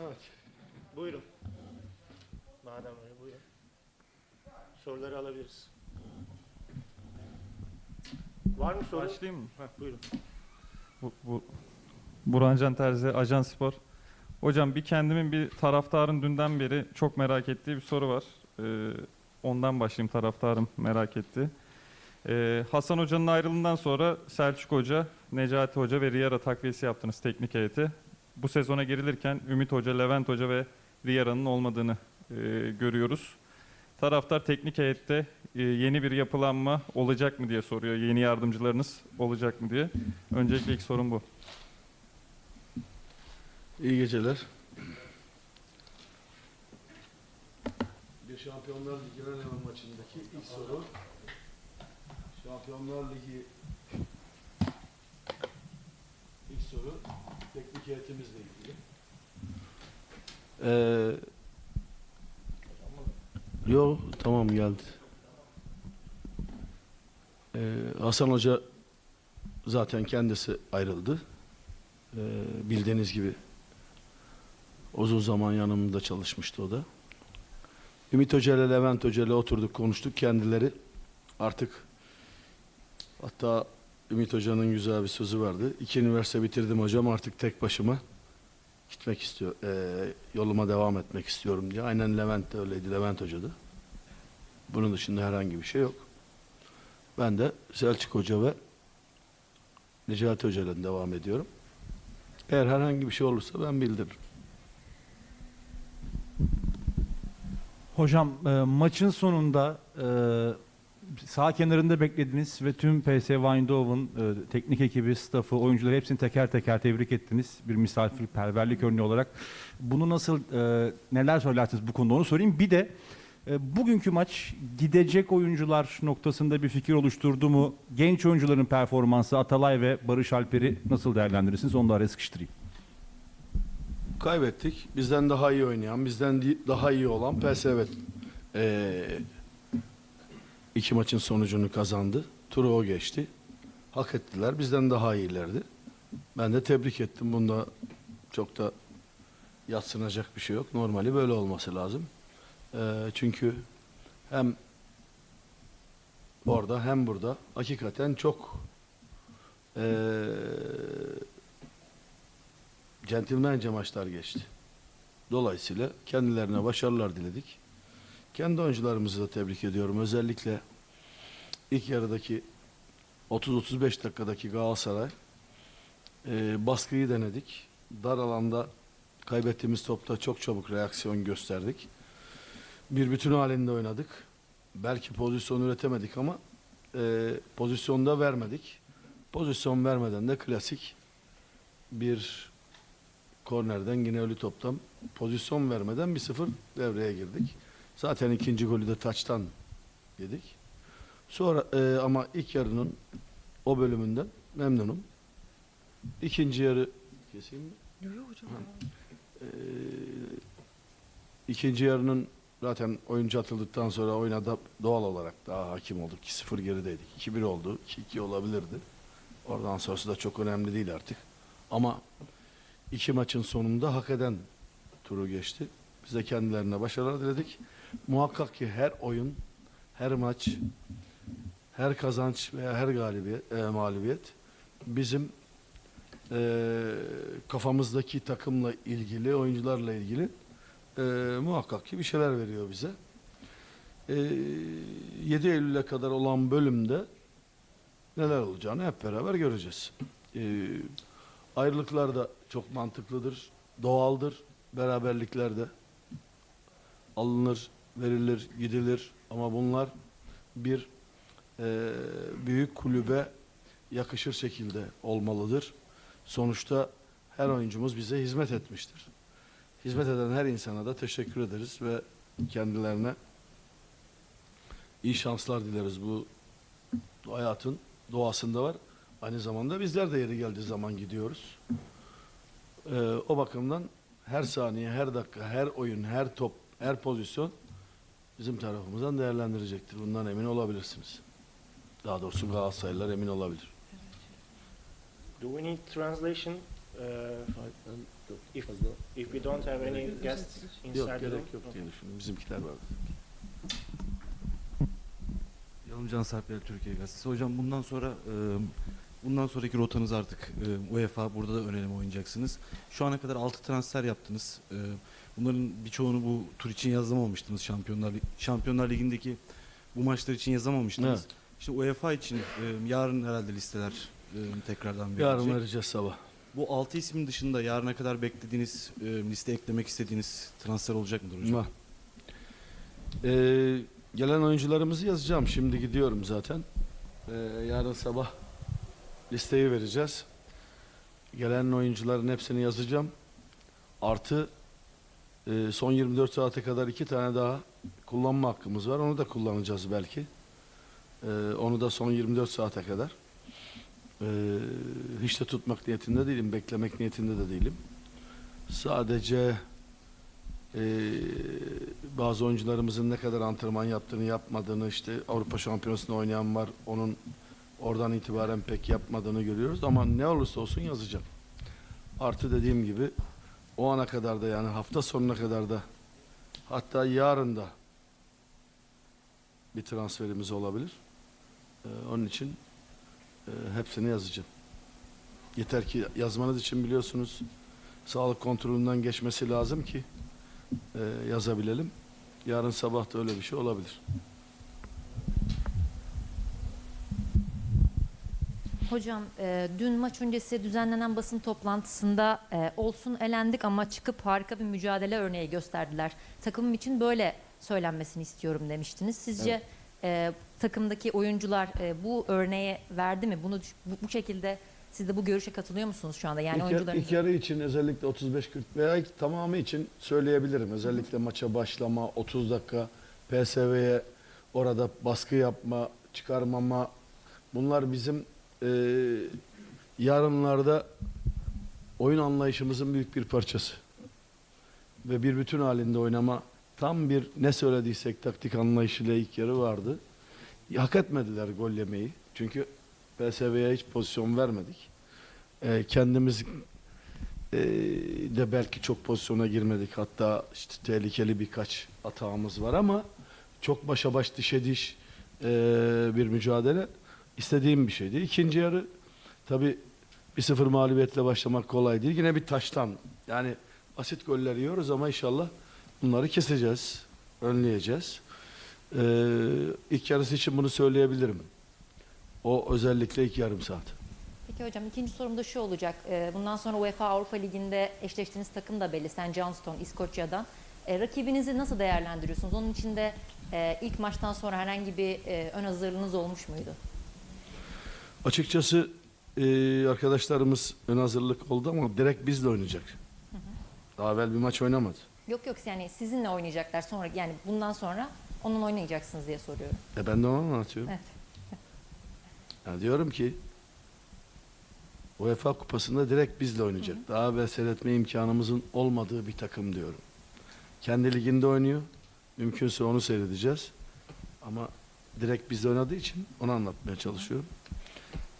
Evet. Buyurun. Madem öyle buyurun. Soruları alabiliriz. Var mı soru? Başlayayım mı? Heh, buyurun. Bu, bu Burhan Can Terzi, Ajan Spor. Hocam bir kendimin bir taraftarın dünden beri çok merak ettiği bir soru var. Ee, ondan başlayayım taraftarım merak etti. Ee, Hasan Hoca'nın ayrılığından sonra Selçuk Hoca, Necati Hoca ve Riyara takviyesi yaptınız teknik heyeti. Bu sezona girilirken Ümit Hoca, Levent Hoca ve Riyara'nın olmadığını e, görüyoruz. Taraftar teknik heyette e, yeni bir yapılanma olacak mı diye soruyor. Yeni yardımcılarınız olacak mı diye. Öncelikle ilk sorun bu. İyi geceler. Bir Şampiyonlar Ligi Renema maçındaki ilk soru. Şampiyonlar Ligi ilk soru teknik heyetimizle ilgili. Ee, yo tamam geldi. Ee, Hasan Hoca zaten kendisi ayrıldı. Ee, bildiğiniz gibi Uzun zaman yanımda çalışmıştı o da. Ümit Hoca ile Levent Hoca ile oturduk konuştuk kendileri. Artık hatta Ümit Hoca'nın güzel bir sözü vardı. İki üniversite bitirdim hocam artık tek başıma gitmek istiyor. eee, yoluma devam etmek istiyorum diye. Aynen Levent de öyleydi. Levent Hoca da. Bunun dışında herhangi bir şey yok. Ben de Selçuk Hoca ve Necati Hoca ile devam ediyorum. Eğer herhangi bir şey olursa ben bildiririm. Hocam e, maçın sonunda e, sağ kenarında beklediniz ve tüm PSV Eindhoven e, teknik ekibi, staffı, oyuncuları hepsini teker teker tebrik ettiniz bir misafirperverlik örneği olarak. Bunu nasıl e, neler söylersiniz bu konuda onu sorayım. Bir de e, bugünkü maç gidecek oyuncular noktasında bir fikir oluşturdu mu? Genç oyuncuların performansı Atalay ve Barış Alper'i nasıl değerlendirirsiniz? Onu da araya sıkıştırayım. Kaybettik. Bizden daha iyi oynayan, bizden daha iyi olan PSV eee, iki maçın sonucunu kazandı. Turu o geçti. Hak ettiler. Bizden daha iyilerdi. Ben de tebrik ettim. Bunda çok da yatsınacak bir şey yok. Normali böyle olması lazım. Eee, çünkü hem orada hem burada hakikaten çok eee centilmence maçlar geçti. Dolayısıyla kendilerine başarılar diledik. Kendi oyuncularımızı da tebrik ediyorum. Özellikle ilk yarıdaki 30-35 dakikadaki Galatasaray e, baskıyı denedik. Dar alanda kaybettiğimiz topta çok çabuk reaksiyon gösterdik. Bir bütün halinde oynadık. Belki pozisyon üretemedik ama e, pozisyonda vermedik. Pozisyon vermeden de klasik bir kornerden yine ölü toptan pozisyon vermeden 1-0 devreye girdik. Zaten ikinci golü de taçtan yedik. Sonra e, ama ilk yarının o bölümünden memnunum. İkinci yarı keseyim mi? Ee, ikinci yarının zaten oyuncu atıldıktan sonra oyuna da doğal olarak daha hakim olduk. 2-0 gerideydik. 2-1 oldu. 2-2 olabilirdi. Oradan sonrası da çok önemli değil artık. Ama iki maçın sonunda hak eden turu geçti. Biz de kendilerine başarılar diledik. Muhakkak ki her oyun, her maç, her kazanç veya her galibiyet, e, mağlubiyet bizim e, kafamızdaki takımla ilgili, oyuncularla ilgili e, muhakkak ki bir şeyler veriyor bize. E, 7 Eylül'e kadar olan bölümde neler olacağını hep beraber göreceğiz. E, ayrılıklar da çok mantıklıdır, doğaldır. Beraberlikler de alınır, verilir, gidilir. Ama bunlar bir e, büyük kulübe yakışır şekilde olmalıdır. Sonuçta her oyuncumuz bize hizmet etmiştir. Hizmet eden her insana da teşekkür ederiz ve kendilerine iyi şanslar dileriz. Bu hayatın doğasında var. Aynı zamanda bizler de yeri geldiği zaman gidiyoruz. Ee, o bakımdan her saniye, her dakika, her oyun, her top, her pozisyon bizim tarafımızdan değerlendirecektir. Bundan emin olabilirsiniz. Daha doğrusu Galatasaraylılar emin olabilir. Do we need translation? Uh, if, if If we don't have any guests inside Yok the gerek room, yok diye düşünüyorum. Bizimkiler var. Yalımcan Sarper Türkiye Gazetesi. Hocam bundan sonra e, bundan sonraki rotanız artık e, UEFA burada da önemli oynayacaksınız. Şu ana kadar 6 transfer yaptınız. E, bunların birçoğunu bu tur için yazamamıştınız Şampiyonlar Lig- Şampiyonlar Ligi'ndeki bu maçlar için yazamamıştınız. Evet. Şimdi UEFA için e, yarın herhalde listeler e, tekrardan verilecek. Yarın vereceğiz sabah. Bu 6 ismin dışında yarına kadar beklediğiniz e, liste eklemek istediğiniz transfer olacak mıdır hocam? Var. Ee, gelen oyuncularımızı yazacağım. Şimdi gidiyorum zaten. Ee, yarın sabah listeyi vereceğiz. Gelen oyuncuların hepsini yazacağım. Artı e, son 24 saate kadar iki tane daha kullanma hakkımız var. Onu da kullanacağız belki. Ee, onu da son 24 saate kadar. Ee, hiç de tutmak niyetinde değilim. Beklemek niyetinde de değilim. Sadece ee, bazı oyuncularımızın ne kadar antrenman yaptığını yapmadığını işte Avrupa Şampiyonası'nda oynayan var. Onun oradan itibaren pek yapmadığını görüyoruz ama ne olursa olsun yazacağım. Artı dediğim gibi o ana kadar da yani hafta sonuna kadar da hatta yarın da bir transferimiz olabilir. Ee, onun için e, hepsini yazacağım. Yeter ki yazmanız için biliyorsunuz sağlık kontrolünden geçmesi lazım ki e, yazabilelim. Yarın sabah da öyle bir şey olabilir. Hocam e, dün maç öncesi düzenlenen basın toplantısında e, olsun elendik ama çıkıp harika bir mücadele örneği gösterdiler. Takımım için böyle söylenmesini istiyorum demiştiniz. Sizce e, takımdaki oyuncular e, bu örneğe verdi mi? Bunu bu, bu şekilde siz de bu görüşe katılıyor musunuz şu anda? Yani ilk, oyuncuların ilk yarı için özellikle 35-40 veya tamamı için söyleyebilirim. Özellikle maça başlama, 30 dakika PSV'ye orada baskı yapma, çıkarmama bunlar bizim e, yarınlarda oyun anlayışımızın büyük bir parçası. Ve bir bütün halinde oynama tam bir ne söylediysek taktik anlayışıyla ilk yarı vardı. Hak etmediler gol yemeyi. Çünkü PSV'ye hiç pozisyon vermedik. Ee, kendimiz e, de belki çok pozisyona girmedik. Hatta işte tehlikeli birkaç atağımız var ama çok başa baş dişe diş e, bir mücadele istediğim bir şeydi. İkinci yarı tabi bir sıfır mağlubiyetle başlamak kolay değil. Yine bir taştan yani basit goller yiyoruz ama inşallah bunları keseceğiz, önleyeceğiz. Ee, ilk yarısı için bunu söyleyebilirim. O özellikle ilk yarım saat. Peki hocam ikinci sorum da şu olacak. Ee, Bundan sonra UEFA Avrupa Ligi'nde eşleştiğiniz takım da belli. St. Johnstone, İskoçya'dan. Ee, Rakibinizi nasıl değerlendiriyorsunuz? Onun içinde e, ilk maçtan sonra herhangi bir e, ön hazırlığınız olmuş muydu? Açıkçası e, arkadaşlarımız ön hazırlık oldu ama direkt bizle oynayacak. Daha evvel bir maç oynamadı. Yok yok yani sizinle oynayacaklar sonra yani bundan sonra onun oynayacaksınız diye soruyorum. E ben de onu anlatıyorum. Evet. Yani diyorum ki UEFA kupasında direkt bizle oynayacak. Daha evvel seyretme imkanımızın olmadığı bir takım diyorum. Kendi liginde oynuyor. Mümkünse onu seyredeceğiz. Ama direkt bizle oynadığı için onu anlatmaya çalışıyorum.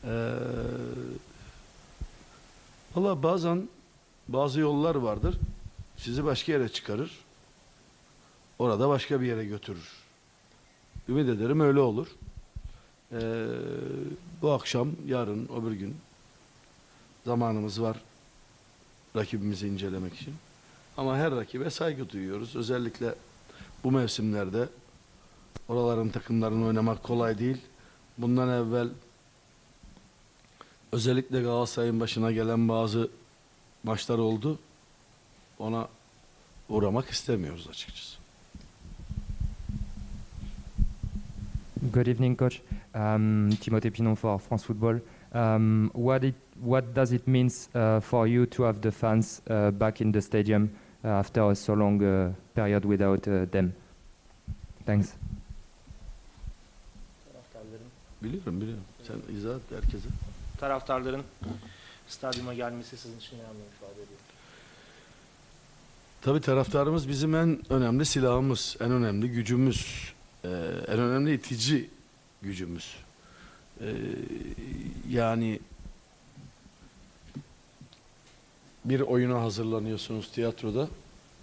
Ee, Valla bazen bazı yollar vardır. Sizi başka yere çıkarır. Orada başka bir yere götürür. Ümit ederim öyle olur. Ee, bu akşam, yarın, öbür gün zamanımız var rakibimizi incelemek için. Ama her rakibe saygı duyuyoruz. Özellikle bu mevsimlerde oraların takımlarını oynamak kolay değil. Bundan evvel özellikle Galatasaray'ın başına gelen bazı maçlar oldu. Ona uğramak istemiyoruz açıkçası. Good evening, coach. Um, Timothée Pinon for France Football. Um, what it what does it means uh, for you to have the fans uh, back in the stadium uh, after a so long uh, period without uh, them? Thanks. Biliyorum biliyorum. Sen izah et herkese. Taraftarların stadyuma gelmesi sizin için ne anlam ifade ediyor? Tabii taraftarımız bizim en önemli silahımız, en önemli gücümüz, eee, en önemli itici gücümüz. Eee, yani bir oyuna hazırlanıyorsunuz tiyatroda.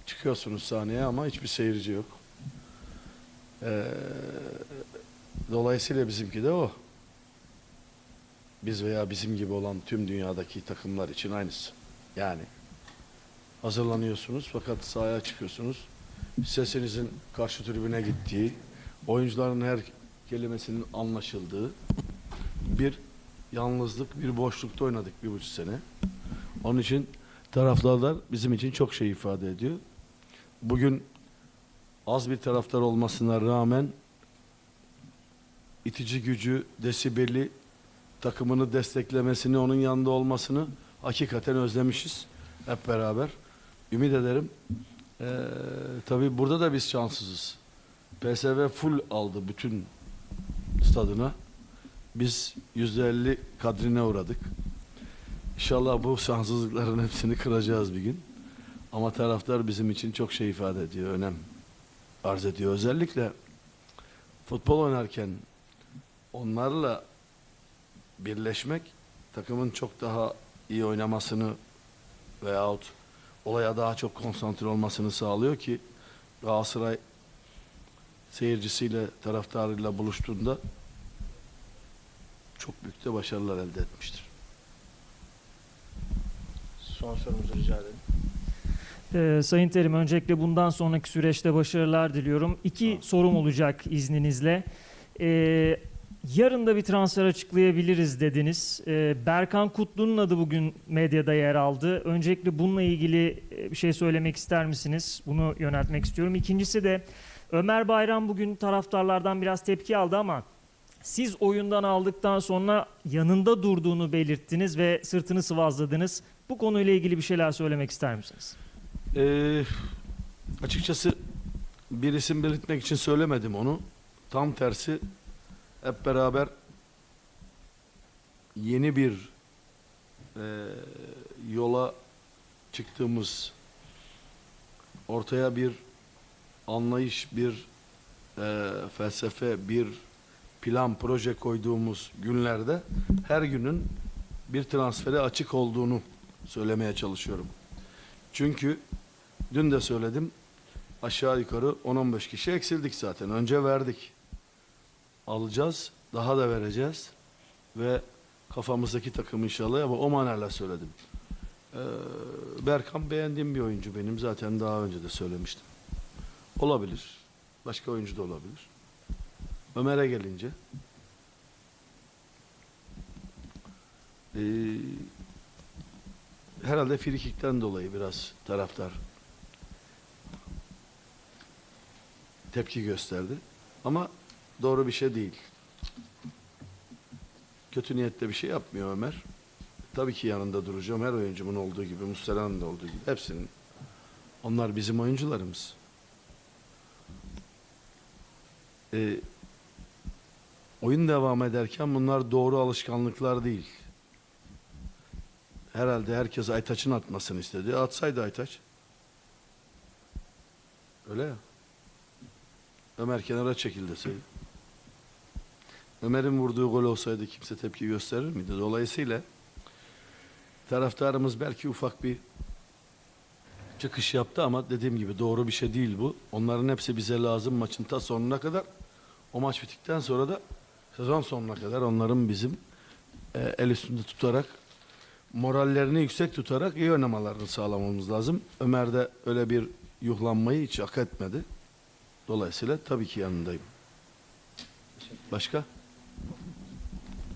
Çıkıyorsunuz sahneye ama hiçbir seyirci yok. Ee, dolayısıyla bizimki de o. Biz veya bizim gibi olan tüm dünyadaki takımlar için aynısı. Yani hazırlanıyorsunuz fakat sahaya çıkıyorsunuz. Sesinizin karşı tribüne gittiği, oyuncuların her kelimesinin anlaşıldığı bir yalnızlık, bir boşlukta oynadık bir buçuk sene. Onun için taraftarlar bizim için çok şey ifade ediyor. Bugün az bir taraftar olmasına rağmen itici gücü, desibeli, takımını desteklemesini, onun yanında olmasını hakikaten özlemişiz hep beraber. Ümit ederim. Ee, tabii burada da biz şanssızız. PSV full aldı bütün stadına. Biz yüzde elli kadrine uğradık. İnşallah bu şanssızlıkların hepsini kıracağız bir gün. Ama taraftar bizim için çok şey ifade ediyor, önem arz ediyor. Özellikle futbol oynarken onlarla birleşmek takımın çok daha iyi oynamasını veyahut olaya daha çok konsantre olmasını sağlıyor ki Galatasaray seyircisiyle, taraftarıyla buluştuğunda çok büyük de başarılar elde etmiştir. Son sorumuzu rica edelim. Ee, Sayın Terim öncelikle bundan sonraki süreçte başarılar diliyorum. İki sorum olacak izninizle. Ee, yarın da bir transfer açıklayabiliriz dediniz. Ee, Berkan Kutlu'nun adı bugün medyada yer aldı. Öncelikle bununla ilgili e, bir şey söylemek ister misiniz? Bunu yöneltmek istiyorum. İkincisi de Ömer Bayram bugün taraftarlardan biraz tepki aldı ama siz oyundan aldıktan sonra yanında durduğunu belirttiniz ve sırtını sıvazladınız. Bu konuyla ilgili bir şeyler söylemek ister misiniz? Ee, açıkçası bir isim belirtmek için söylemedim onu. Tam tersi hep beraber yeni bir e, yola çıktığımız ortaya bir anlayış, bir e, felsefe, bir plan, proje koyduğumuz günlerde her günün bir transfere açık olduğunu söylemeye çalışıyorum. Çünkü dün de söyledim aşağı yukarı 10-15 kişi eksildik zaten. Önce verdik. Alacağız, daha da vereceğiz ve kafamızdaki takım inşallah ama o manayla söyledim. Ee, Berkan beğendiğim bir oyuncu benim. Zaten daha önce de söylemiştim. Olabilir. Başka oyuncu da olabilir. Ömer'e gelince ee, herhalde frikikten dolayı biraz taraftar tepki gösterdi. Ama doğru bir şey değil. Kötü niyetle bir şey yapmıyor Ömer. Tabii ki yanında duracağım. Her oyuncumun olduğu gibi, Muslera'nın da olduğu gibi. Hepsinin. Onlar bizim oyuncularımız. Ee, oyun devam ederken bunlar doğru alışkanlıklar değil. Herhalde herkes Aytaç'ın atmasını istedi. Atsaydı Aytaç. Öyle ya. Ömer kenara çekil deseydi. Ömer'in vurduğu gol olsaydı kimse tepki gösterir miydi? Dolayısıyla taraftarımız belki ufak bir çıkış yaptı ama dediğim gibi doğru bir şey değil bu. Onların hepsi bize lazım maçın ta sonuna kadar. O maç bittikten sonra da sezon sonuna kadar onların bizim e, el üstünde tutarak morallerini yüksek tutarak iyi oynamalarını sağlamamız lazım. Ömer de öyle bir yuhlanmayı hiç hak etmedi. Dolayısıyla tabii ki yanındayım. Başka?